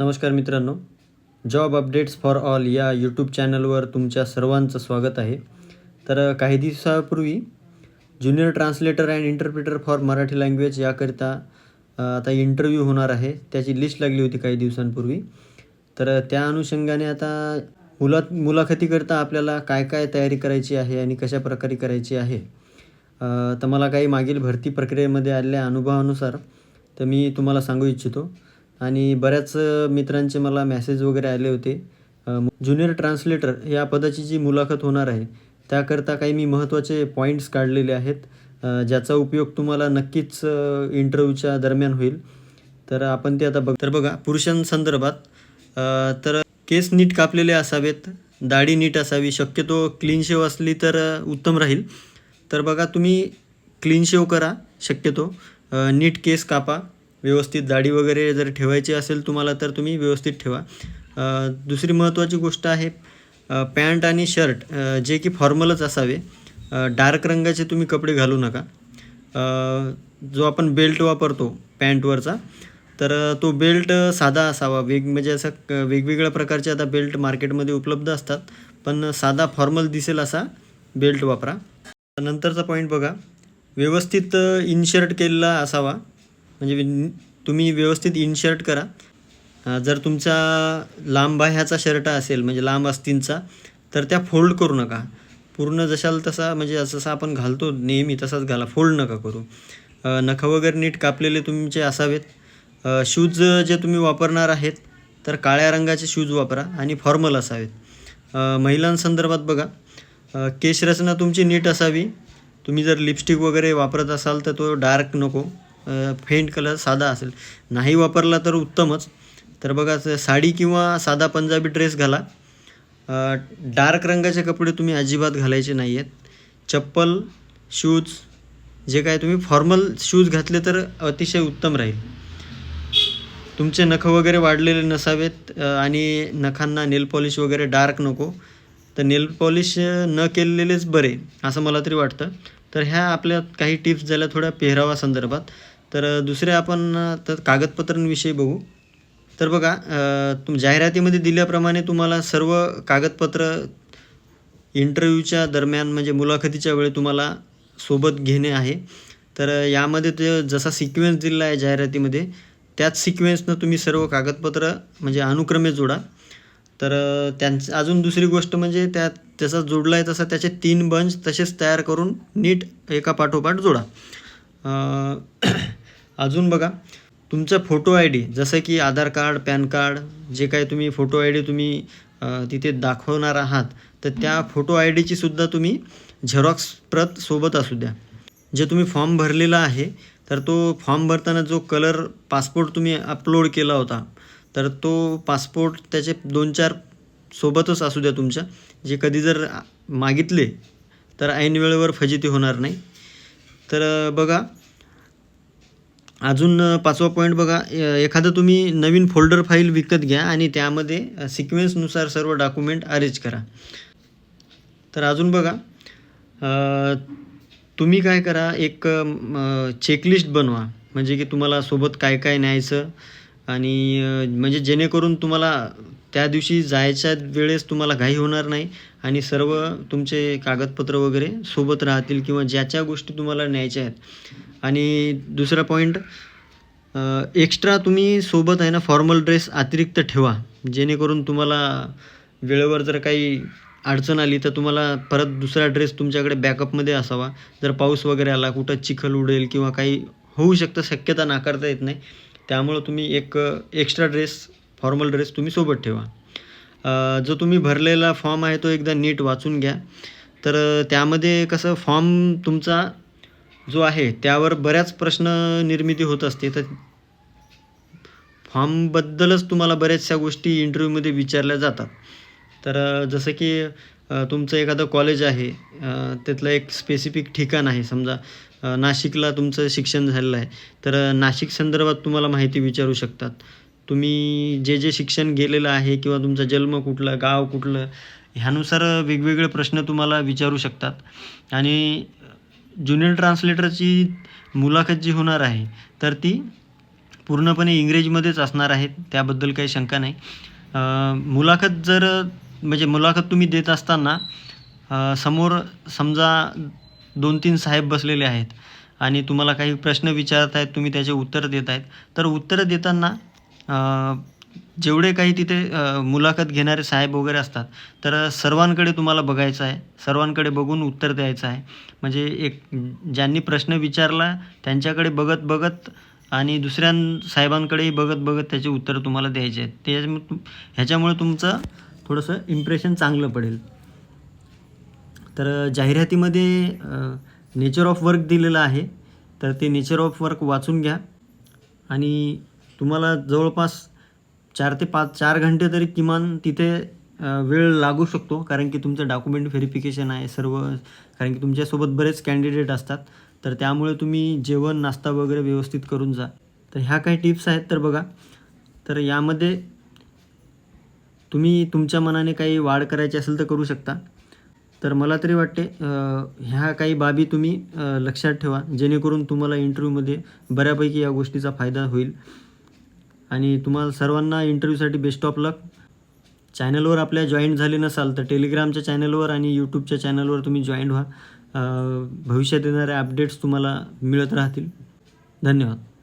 नमस्कार मित्रांनो. Job updates for all या यूट्यूब चॅनलवर तुमच्या सर्वांचं स्वागत आहे. तर काही दिवसापूर्वी junior translator and interpreter for Marathi language याकरिता आता इंटरव्ह्यू होणार आहे. त्याची लिस्ट लागली होती काही दिवसांपूर्वी. तर त्या अनुषंगाने आता मुला मुलाखतीकरता आपल्याला काय काय तयारी करायची आहे आणि कशा प्रकारे करायची आहे? तर मला काही मागील भरती प्रक्रियेमध्ये आलेल्या अनुभवानुसार तर मी तुम्हाला सांगू इच्छितो. आणि बऱ्याच मित्रांचे मला मॅसेज वगैरे आले होते. ज्युनियर ट्रान्सलेटर या पदाची जी मुलाखत होणार आहे त्याकरता काही मी महत्त्वाचे पॉईंट्स काढलेले आहेत. ज्याचा उपयोग तुम्हाला नक्कीच इंटरव्ह्यूच्या दरम्यान होईल. तर आपण ते आता बघ तर बघा पुरुषांसंदर्भात तर केस नीट कापलेले असावेत दाढी नीट असावी शक्यतो क्लीन शेव असली तर उत्तम राहील. तर बघा तुम्ही क्लीन शेव करा शक्यतो नीट केस कापा. व्यवस्थित दाढी वगैरे जर ठेवायची असेल तुम्हाला तर तुम्ही व्यवस्थित ठेवा. दुसरी महत्त्वाची गोष्ट आहे पॅन्ट आणि शर्ट जे की फॉर्मलच असावे. डार्क रंगाचे तुम्ही कपडे घालू नका. जो आपण बेल्ट वापरतो पॅन्टवरचा तर तो बेल्ट साधा असावा. वेग म्हणजे असं क- वेगवेगळ्या प्रकारचे आता बेल्ट मार्केटमध्ये उपलब्ध असतात पण साधा फॉर्मल दिसेल असा बेल्ट वापरा. नंतरचा पॉईंट बघा. व्यवस्थित इनशर्ट केलेला असावा. म्हणजे तुम्ही व्यवस्थित इनशर्ट करा. जर तुमचा लांब बाह्याचा शर्ट असेल म्हणजे लांब अस्तींचा तर त्या फोल्ड करू नका. पूर्ण जशाल तसा म्हणजे जसा आपण घालतो नेहमी तसाच घाला. फोल्ड नका करू. नखं वगैरे नीट कापलेले तुमचे असावेत. शूज जे तुम्ही वापरणार आहेत तर काळ्या रंगाचे शूज वापरा आणि फॉर्मल असावेत. महिलांसंदर्भात बघा. केशरचना तुमची नीट असावी. तुम्ही जर लिपस्टिक वगैरे वापरत असाल तर तो डार्क नको. फेंट कलर साधा असेल. नाही वापरला तर उत्तमच. तर बघा साडी किंवा साधा पंजाबी ड्रेस घाला. डार्क रंगाचे कपडे तुम्ही अजिबात घालायचे नाही आहेत चप्पल शूज जे काय तुम्ही फॉर्मल शूज घातले तर अतिशय उत्तम राहील. तुमचे नखं वगैरे वाढलेले नसावेत आणि नखांना नेल पॉलिश वगैरे डार्क नको. तर नेल पॉलिश न केलेलेच बरे असं मला तरी वाटतं. तर ह्या आपल्या काही टिप्स झाल्या थोड्या पेहरावा संदर्भात. तर दुसरे आपण तर कागदपत्रांविषयी बघू. तर बघा तुम जाहिरातीमध्ये दिल्याप्रमाणे तुम्हाला सर्व कागदपत्र इंटरव्ह्यूच्या दरम्यान म्हणजे मुलाखतीच्या वेळी तुम्हाला सोबत घेणे आहे. तर यामध्ये ते जसा सिक्वेन्स दिला आहे जाहिरातीमध्ये त्याच सिक्वेन्सनं तुम्ही सर्व कागदपत्र म्हणजे अनुक्रमे जोडा. तर त्यांचं अजून दुसरी गोष्ट म्हणजे त्यात त्याचा जोडला आहे तसा त्याचे तीन बंच तसेच तयार करून नीट एका पाठोपाठ जोडा. अजून बघा तुमचा फोटो आय डी जसं की आधार कार्ड पॅन कार्ड जे काही तुम्ही फोटो आय डी तुम्ही तिथे दाखवणार आहात तर त्या फोटो आय डीचीसुद्धा तुम्ही झेरॉक्स प्रत सोबत असू द्या. जे तुम्ही फॉर्म भरलेला आहे तर तो फॉर्म भरताना जो कलर पासपोर्ट तुम्ही अपलोड केला होता तर तो पासपोर्ट त्याचे दोन चार सोबतच असू द्या तुमच्या. जे कधी जर मागितले तर ऐन वेळेवर फजिती होणार नाही. तर बघा. अजून पाचवा पॉईंट बघा. एखादं तुम्ही नवीन फोल्डर फाईल विकत घ्या आणि त्यामध्ये सिक्वेन्सनुसार सर्व डॉक्युमेंट अरेंज करा. तर अजून बघा. तुम्ही काय करा एक चेकलिस्ट बनवा. म्हणजे की तुम्हाला सोबत काय काय न्यायचं आणि म्हणजे जेणेकरून तुम्हाला त्या दिवशी जायच्या वेळेस तुम्हाला घाई होणार नाही आणि सर्व तुमचे कागदपत्र वगैरे सोबत राहतील किंवा ज्या ज्या गोष्टी तुम्हाला न्यायच्या आहेत. आणि दुसरा पॉईंट एक्स्ट्रा तुम्ही सोबत आहे ना फॉर्मल ड्रेस अतिरिक्त ठेवा. जेणेकरून तुम्हाला वेळेवर जर काही अडचण आली तर तुम्हाला परत दुसरा ड्रेस तुमच्याकडे बॅकअपमध्ये असावा. जर पाऊस वगैरे आला कुठं चिखल उडेल किंवा काही होऊ शकतं शक्यता नाकारता येत नाही. त्यामुळं तुम्ही एक एक्स्ट्रा ड्रेस फॉर्मल ड्रेस तुम्ही सोबत ठेवा. जो तुम्ही भरलेला फॉर्म आहे तो एकदा नीट वाचून घ्या. तर त्यामध्ये कसं फॉर्म तुमचा जो आहे त्यावर बऱ्याच प्रश्न निर्मिती होत असते. तर फॉर्मबद्दलच तुम्हाला बऱ्याचशा गोष्टी इंटरव्ह्यूमध्ये विचारल्या जातात. तर जसं की तुमचं एखादं कॉलेज आहे त्यातलं एक स्पेसिफिक ठिकाण आहे समजा नाशिकला तुमचं शिक्षण झालेलं आहे तर नाशिक संदर्भात तुम्हाला माहिती विचारू शकतात. तुम्ही जे जे शिक्षण गेलेलं आहे किंवा तुमचा जन्म कुठला गाव कुठलं ह्यानुसार वेगवेगळे प्रश्न तुम्हाला विचारू शकतात. आणि ज्युनियर ट्रान्सलेटरची मुलाखत जी होणार आहे तर ती पूर्णपणे इंग्रजीमध्येच असणार आहेत त्याबद्दल काही शंका नाही. मुलाखत जर म्हणजे मुलाखत तुम्ही देत असताना समोर समजा दोन तीन साहेब बसलेले आहेत आणि तुम्हाला काही प्रश्न विचारत आहेत तुम्ही त्याचे उत्तर देत आहेत. तर उत्तरं देताना जेवढे काही तिथे मुलाखत घेणारे साहेब वगैरे असतात तर सर्वांकडे तुम्हाला बघायचं आहे सर्वांकडे बघून उत्तर द्यायचं आहे. म्हणजे एक ज्यांनी प्रश्न विचारला त्यांच्याकडे बघत बघत आणि दुसऱ्या साहेबांकडेही बघत बघत त्याचे उत्तर तुम्हाला द्यायचे आहेत. त्याच्यामुळे ह्याच्यामुळे तुमचं थोडंसं इम्प्रेशन चांगलं पडेल. तर जाहिरातीमध्ये नेचर ऑफ वर्क दिलेलं आहे. तर ते नेचर ऑफ वर्क वाचून घ्या. आणि तुम्हाला जवळपास चार ते पाच चार घंटे तरी किमान तिथे वेळ लागू शकतो. कारण की तुमचं डॉक्युमेंट व्हेरिफिकेशन आहे सर्व. कारण की तुमच्यासोबत बरेच कॅन्डिडेट असतात. तर त्यामुळे तुम्ही जेवण नाश्ता वगैरे व्यवस्थित करून जा. तर ह्या काही टिप्स आहेत तर बघा. तर यामध्ये तुम्ही तुमच्या मनाने काही वाढ करायची असेल तर करू शकता. तर मला तरी वाटते ह्या काही बाबी तुम्ही लक्षात ठेवा. जेणेकरून तुम्हाला इंटरव्ह्यूमध्ये बऱ्यापैकी या गोष्टीचा फायदा होईल. आणि तुम्हाला सर्वांना इंटरव्ह्यूसाठी बेस्ट ऑफ लक चॅनलवर आपल्या जॉईंट झाले नसाल तर टेलिग्रामच्या चॅनलवर आणि यूट्यूबच्या चॅनलवर तुम्ही जॉईंट व्हा. भविष्यात येणाऱ्या अपडेट्स तुम्हाला मिळत राहतील. धन्यवाद.